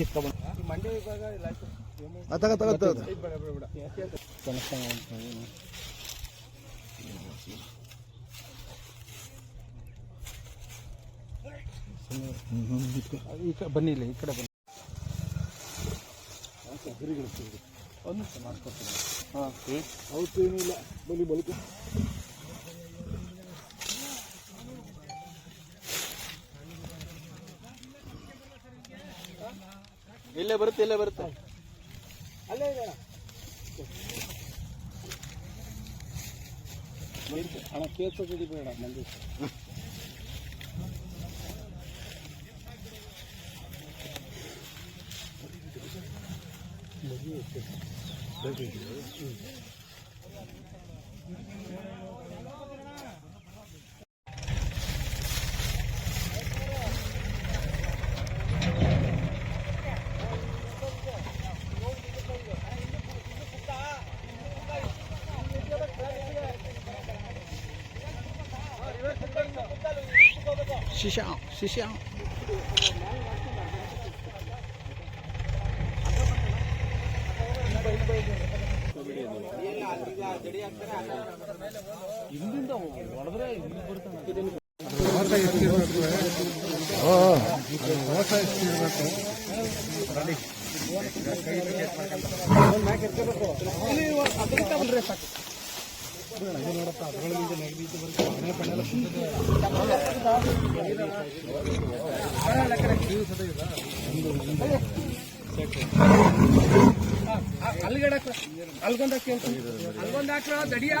ಕಿತ್ಕೊಂಡ್ಬಂದು ಮಂಡ್ಯ ವಿಭಾಗ ಇಲ್ಲ. ತಗ ತಗ ತಗ. ಈ ಕಡೆ ಬನ್ನಿ ಇಲ್ಲ ಈ ಕಡೆ ಬನ್ನಿ ಒಂದು ಮಾಡ್ಕೊಡ್ತೀನಿ ಹಾಂ ಅವತ್ತು ಏನಿಲ್ಲ ಬಲಿ ಬಲಿಕ ಇಲ್ಲೇ ಬರುತ್ತೆ ಇಲ್ಲೇ ಬರುತ್ತೆ. ಅಲ್ಲೇ ಇದೆ. ಹಣ ಕೇಳ್ಸೋದು ಬೇಡ ಮಂದಿ ಶಿಶಾ ಶಿಶಾ ಹಿಂದಿಂದ ಹೊಡೆದ್ರೆ ಬರ್ತಾನೆ ಅಲ್ಗಡ ಅಲ್ಗೊಂದ ಅಲ್ಗೊಂದ ಹಾಕ್ರ ದಡಿಯಾ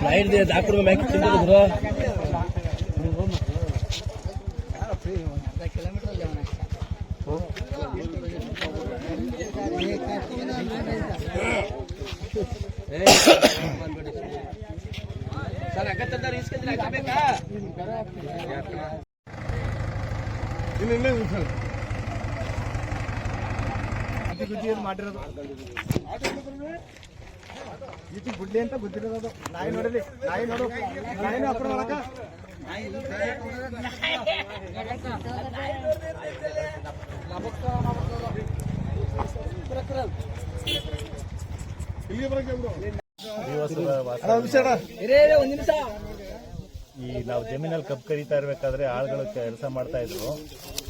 ಫ್ಲೈಟ್ ದೇ ದಾಕುಡು ಮ್ಯಾಕ್ ತಿಂದಿದ್ರು ಹಾಕಬೇಕಾ ಮಾಡಿರೋದು ಗುಡ್ಡೆ ಅಂತ ಗೊತ್ತಿರೋದು ನಾಯಿ ನೋಡಲಿ ನಾಯಿ ನೋಡು ನಾಯಿನ ಅಪ್ರ ಮಾಡಕ ಈ ನಾವು ಜಮೀನಲ್ಲಿ ಕಬ್ಬು ಕಡಿತಾ ಇರ್ಬೇಕಾದ್ರೆ ಆಳುಗಳು ಕೆಲಸ ಮಾಡ್ತಾ ಇದ್ರು.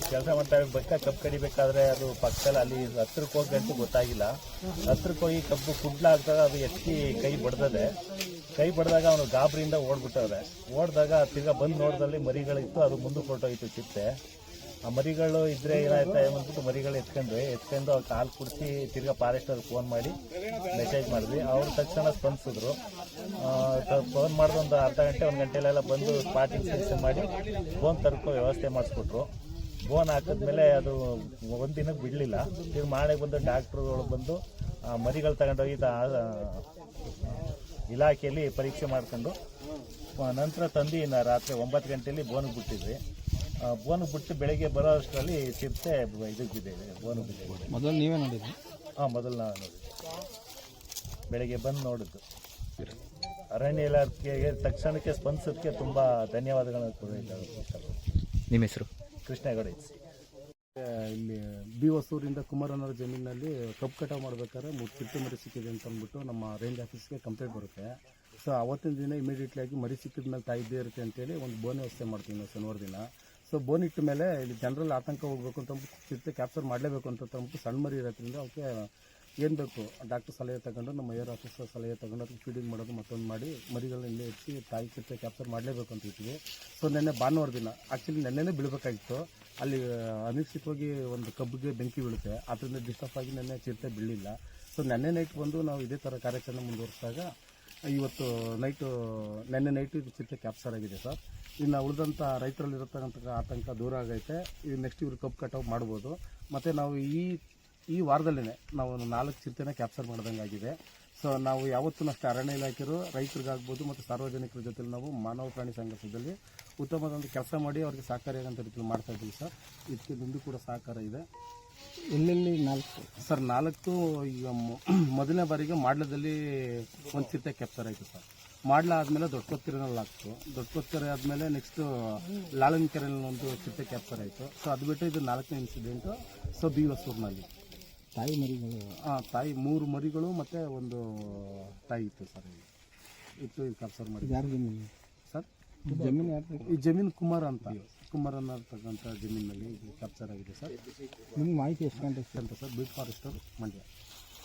ಕೆಲಸ ಮಾಡ್ತಾ ಇರ್ಬೇಕಾ ಕಬ್ಬು ಕಡಿಬೇಕಾದ್ರೆ ಅದು ಪಕ್ಕದಲ್ಲಿ ಅಲ್ಲಿ ಹತ್ರಕ್ಕೆ ಹೋಗಿ ಅಂತ ಗೊತ್ತಾಗಿಲ್ಲ. ಹತ್ರಕ್ಕೆ ಹೋಗಿ ಕಬ್ಬು ಕುಡ್ಲಾಗ್ದಾಗ ಅದು ಎತ್ತಿ ಕೈ ಬಡ್ದದೆ. ಕೈ ಬಡ್ದಾಗ ಅವನು ಗಾಬರಿಯಿಂದ ಓಡ್ಬಿಟ್ಟವ್ರೆ ಓಡ್ದಾಗ ತಿರ್ಗಾ ಬಂದು ನೋಡ್ದಲ್ಲಿ ಮರಿಗಳಿತ್ತು, ಅದು ಮುಂದೆ ಹೊರಟೋಯ್ತು ಚಿತ್ತೆ. ಆ ಮರಿಗಳು ಇದ್ರೆ ಏನಾಯ್ತಾ ಅಂದ್ಬಿಟ್ಟು ಮರಿಗಳು ಎತ್ಕೊಂಡ್ವಿ. ಎತ್ಕೊಂಡು ಅವ್ರು ಕಾಲು ಕುಡಿಸಿ ತಿರ್ಗಾ ಫಾರೆಸ್ಟ್ ಅವ್ರಿಗೆ ಫೋನ್ ಮಾಡಿ ಮೆಸೇಜ್ ಮಾಡಿದ್ವಿ. ಅವ್ರು ತಕ್ಷಣ ಸ್ಪಂದಿಸಿದ್ರು. ಫೋನ್ ಮಾಡಿದ ಒಂದು ಅರ್ಧ ಗಂಟೆ, ಒಂದು ಗಂಟೆಲೆಲ್ಲ ಬಂದು ಸ್ಪಾಟಿಂಗ್ ಸಿಕ್ಸ್ ಮಾಡಿ ಫೋನ್ ತರ್ಕೋ ವ್ಯವಸ್ಥೆ ಮಾಡಿಸ್ಬಿಟ್ರು ಬೋನ್ ಹಾಕಿದ್ಮೇಲೆ ಅದು ಒಂದು ದಿನಕ್ಕೆ ಬಿಡಲಿಲ್ಲ. ಈಗ ಮಾಡಿ ಬಂದು ಡಾಕ್ಟ್ರುಗಳು ಬಂದು ಮರಿಗಳು ತಗೊಂಡೋಗಿ ಇಲಾಖೆಯಲ್ಲಿ ಪರೀಕ್ಷೆ ಮಾಡ್ಕೊಂಡು ನಂತರ ತಂದು ರಾತ್ರಿ ಒಂಬತ್ತು ಗಂಟೆಯಲ್ಲಿ ಬೋನಿಗೆ ಬಿಟ್ಟಿದ್ವಿ. ಆ, ಬೋನಿಗೆ ಬಿಟ್ಟು ಬೆಳಗ್ಗೆ ಬರೋ ಅಷ್ಟರಲ್ಲಿ ಚಿರತೆ ಇದಕ್ಕೆ ಬಿದ್ದಿದೆ ಬಿದ್ದಿದೆ ಮೊದಲು ನೀವೇ ನೋಡಿದ್ರಿ? ಹಾಂ ಮೊದಲು ನಾವು ನೋಡಿದ್ವಿ. ಬೆಳಗ್ಗೆ ಬಂದು ನೋಡಿದ್ದು. ಅರಣ್ಯ ಇಲಾಖೆಗೆ ತಕ್ಷಣಕ್ಕೆ ಸ್ಪಂದಿಸೋದಕ್ಕೆ ತುಂಬ ಧನ್ಯವಾದಗಳನ್ನು ಕೊಡಬೇಕು ನಿಮ್ಮ ಹೆಸರು? ಕೃಷ್ಣೇಗೌಡ. ಇಲ್ಲಿ ಬಿ ಹೊಸೂರಿಂದ ಕುಮಾರನವರ ಜಮೀನಿನಲ್ಲಿ ಕಬ್ಬು ಕಟಾವು ಮಾಡ್ಬೇಕಾದ್ರೆ ಮೂರು ಚಿಟ್ಟು ಮರಿ ಸಿಕ್ಕಿದೆ ಅಂತ ಅಂದ್ಬಿಟ್ಟು ನಮ್ಮ ರೇಂಜ್ ಆಫೀಸ್ಗೆ ಕಂಪ್ಲೇಂಟ್ ಬರುತ್ತೆ. ಸೊ ಅವತ್ತಿನ ದಿನ ಇಮಿಡಿಯೇಟ್ಲಿ ಆಗಿ ಮರಿ ಸಿಕ್ಕಿದ ಮೇಲೆ ತಾಯಿ ಇದ್ದೇ ಇರುತ್ತೆ ಅಂತೇಳಿ ಒಂದು ಬೋನ್ ವ್ಯವಸ್ಥೆ ಮಾಡ್ತೀವಿ ನಾವು ಶನಿವಾರ ದಿನ. ಸೊ ಬೋನ್ ಇಟ್ಟ ಮೇಲೆ ಇಲ್ಲಿ ಜನರಲ್ಲಿ ಆತಂಕ ಹೋಗ್ಬೇಕು ಅಂತ ಚಿರತೆ ಕ್ಯಾಪ್ಚರ್ ಮಾಡಲೇಬೇಕು ಅಂತ ಅಂದ್ಬಿಟ್ಟು ಸಣ್ಣ ಮರಿ ಇರೋದ್ರಿಂದ ಅವಕ್ಕೆ ಏನು ಬೇಕು? ಡಾಕ್ಟರ್ ಸಲಹೆ ತಗೊಂಡು, ನಮ್ಮ ಏರ್ ಆಫೀಸರ್ ಸಲಹೆ ತಗೊಂಡು ಅದಕ್ಕೆ ಫೀಡಿಂಗ್ ಮಾಡೋದು ಮತ್ತೊಂದು ಮಾಡಿ ಮರಿಗಳನ್ನ ಇಲ್ಲೇ ಇರಿಸಿ ತಾಯಿ ಚಿರತೆ ಕ್ಯಾಪ್ಚರ್ ಮಾಡಲೇಬೇಕು ಅಂತ ಇಟ್ಟಿವಿ ಸೊ ನೆನ್ನೆ ಭಾನುವಾರ ದಿನ ಆ್ಯಕ್ಚುಲಿ ನೆನ್ನೆನೇ ಬೀಳಬೇಕಾಗಿತ್ತು. ಅಲ್ಲಿ ಅನಿಶ್ಚಿತವಾಗಿ ಒಂದು ಕಬ್ಬಿಗೆ ಬೆಂಕಿ ಬೀಳುತ್ತೆ. ಅದರಿಂದ ಡಿಸ್ಟರ್ಬ್ ಆಗಿ ನೆನ್ನೆ ಚಿರತೆ ಬೀಳಿಲ್ಲ ಸೊ ನೆನ್ನೆ ನೈಟ್ ಬಂದು ನಾವು ಇದೇ ಥರ ಕಾರ್ಯಾಚರಣೆ ಮುಂದುವರಿಸಿದಾಗ, ಇವತ್ತು ನೈಟು ನೆನ್ನೆ ನೈಟು ಚಿರತೆ ಕ್ಯಾಪ್ಚರ್ ಆಗಿದೆ ಸರ್. ಇನ್ನು ಉಳಿದಂಥ ರೈತರಲ್ಲಿ ಇರತಕ್ಕಂಥ ಆತಂಕ ದೂರ ಆಗೈತೆ. ಇದು ನೆಕ್ಸ್ಟ್ ಇವರು ಕಬ್ಬು ಕಟಾವು ಮಾಡ್ಬೋದು. ಮತ್ತು ನಾವು ಈ ಈ ವಾರದಲ್ಲೇ ನಾವು ಒಂದು ನಾಲ್ಕು ಚಿರತೆನ ಕ್ಯಾಪ್ಚರ್ ಮಾಡ್ದಂಗೆ ಆಗಿದೆ. ಸೊ ನಾವು ಯಾವತ್ತೂ ಅಷ್ಟೇ ಅರಣ್ಯ ಇಲಾಖೆಯರು ರೈತರಿಗಾಗ್ಬೋದು ಮತ್ತು ಸಾರ್ವಜನಿಕರ ಜೊತೆಲಿ ನಾವು ಮಾನವ ಪ್ರಾಣಿ ಸಂಘರ್ಷದಲ್ಲಿ ಉತ್ತಮವಾದ ಕೆಲಸ ಮಾಡಿ ಅವ್ರಿಗೆ ಸಹಕಾರಿಯಾಗಂತ ರೀತಿಯಲ್ಲಿ ಮಾಡ್ತಾ ಇದ್ದೀವಿ ಸರ್. ಇದಕ್ಕೆ ನಿಮ್ಮದು ಕೂಡ ಸಹಕಾರ ಇದೆ. ಎಲ್ಲೆಲ್ಲಿ ನಾಲ್ಕು? ಸರ್ ನಾಲ್ಕು ಈಗ ಮೊದಲನೇ ಬಾರಿಗೆ ಮಾಡ್ಲದಲ್ಲಿ ಒಂದು ಚಿರತೆ ಕ್ಯಾಪ್ಚರ್ ಆಯಿತು ಸರ್. ಮಾಡ್ಲ ಆದಮೇಲೆ ದೊಡ್ಡ ಕೊತ್ತಿರೆನಲ್ಲಿ ಹಾಕ್ತು ದೊಡ್ಡ ಕೊತ್ತಿರ ಆದಮೇಲೆ ನೆಕ್ಸ್ಟ್ ಲಾಲನ್ ಕೆರೆಯಲ್ಲಿ ಒಂದು ಚಿರತೆ ಕ್ಯಾಪ್ಚರ್ ಆಯಿತು. ಸೊ ಅದು ಬಿಟ್ಟು ಇದು ನಾಲ್ಕನೇ ಇನ್ಸಿಡೆಂಟು ಸೊ ಬಿ ಹೊಸೂರಿನಲ್ಲಿ. ತಾಯಿ ಮರಿಗಳು? ಹಾಂ ತಾಯಿ ಮೂರು ಮರಿಗಳು ಮತ್ತು ಒಂದು ತಾಯಿ ಇತ್ತು ಸರ್ ಇಲ್ಲಿ. ಇತ್ತು ಇದು ಕ್ಯಾಪ್ಚರ್ ಮಾಡಿ ಯಾರು ಜಮೀನು? ಸರ್? ಜಮೀನು ಯಾರು ಈ ಜಮೀನು ಕುಮಾರ್ ಅಂತ. ಕುಮಾರ್ ಅನ್ನತಕ್ಕಂಥ ಜಮೀನಿನಲ್ಲಿ ಇದು ಕ್ಯಾಪ್ಚರ್ ಆಗಿದೆ ಸರ್. ನಿಮ್ಗೆ ಮಾಹಿತಿ ಎಷ್ಟು ಗಂಟೆ? ಅಂತ ಸರ್? Beet forester Mandya.